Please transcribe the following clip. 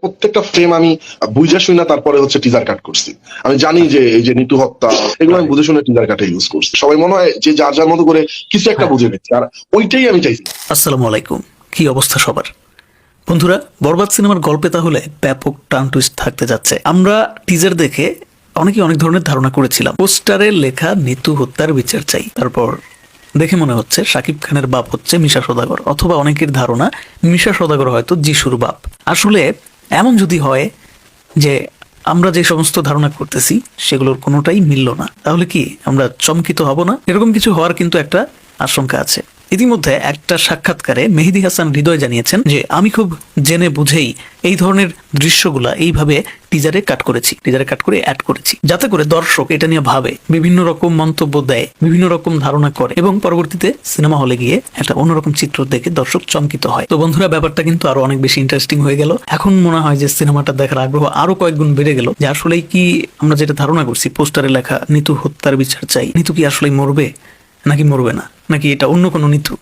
প্রত্যেকটা ফ্রেম আমি বুঝে শুই না তারপরে হচ্ছে টিজার কাট করছি। আমি জানি যে এই যে নিটু হত্যা এগুলো আমি বুঝে শুনে টিজার কাটে ইউজ করছি। সবাই মনে হয় যে যার যার মতো করে কিছু একটা বুঝে নিচ্ছে। আর ওইটাই আমি চাইছি। আসসালামু আলাইকুম। কি অবস্থা সবার? বন্ধুরা বরবাদ সিনেমার গল্পে তাহলে ব্যাপক টান টুইস্ট থাকতে যাচ্ছে। আমরা টিজার দেখে অনেকে অনেক ধরনের ধারণা করেছিলাম। পোস্টারে লেখা নিতু হত্যার বিচার চাই। তারপর দেখে মনে হচ্ছে শাকিব খানের বাপ হচ্ছে মিশা সদাগর অথবা অনেকের ধারণা মিশা সদাগর হয়তো যিশুর বাপ। আসলে এমন যদি হয় যে আমরা যে সমস্ত ধারণা করতেছি, সেগুলোর কোনোটাই মিলল না, তাহলে কি আমরা চমকিত হব না? এরকম কিছু হওয়ার কিন্তু একটা আশঙ্কা আছে। ইতিমধ্যে একটা সাক্ষাৎকারে মেহেদি হাসান হৃদয় জানিয়েছেন যে, আমি খুব জেনে বুঝেই এই ধরনের দৃশ্যগুলা এইভাবে টিজারে কাট করেছি টিজারে কাট করে অ্যাড করেছি। যাতে করে দর্শক এটা নিয়ে ভাবে, বিভিন্ন রকম মন্তব্য দেয়, বিভিন্ন রকম ধারণা করে এবং পরবর্তীতে সিনেমা হলে গিয়ে একটা অন্যরকম চিত্র দেখে দর্শক চমকিত হয়। তো বন্ধুরা, ব্যাপারটা কিন্তু আরও অনেক বেশি ইন্টারেস্টিং হয়ে গেল। এখন মনে হয় যে সিনেমাটা দেখার আগ্রহ আরও কয়েক গুণ বেড়ে গেল। যে আসলেই কি আমরা যেটা ধারণা করছি পোস্টারে লেখা, নিতু হত্যার বিচার চাই। নিতু কি আসলেই মরবে? নাকি মরবে না? নাকি এটা অন্য কোনো নিতু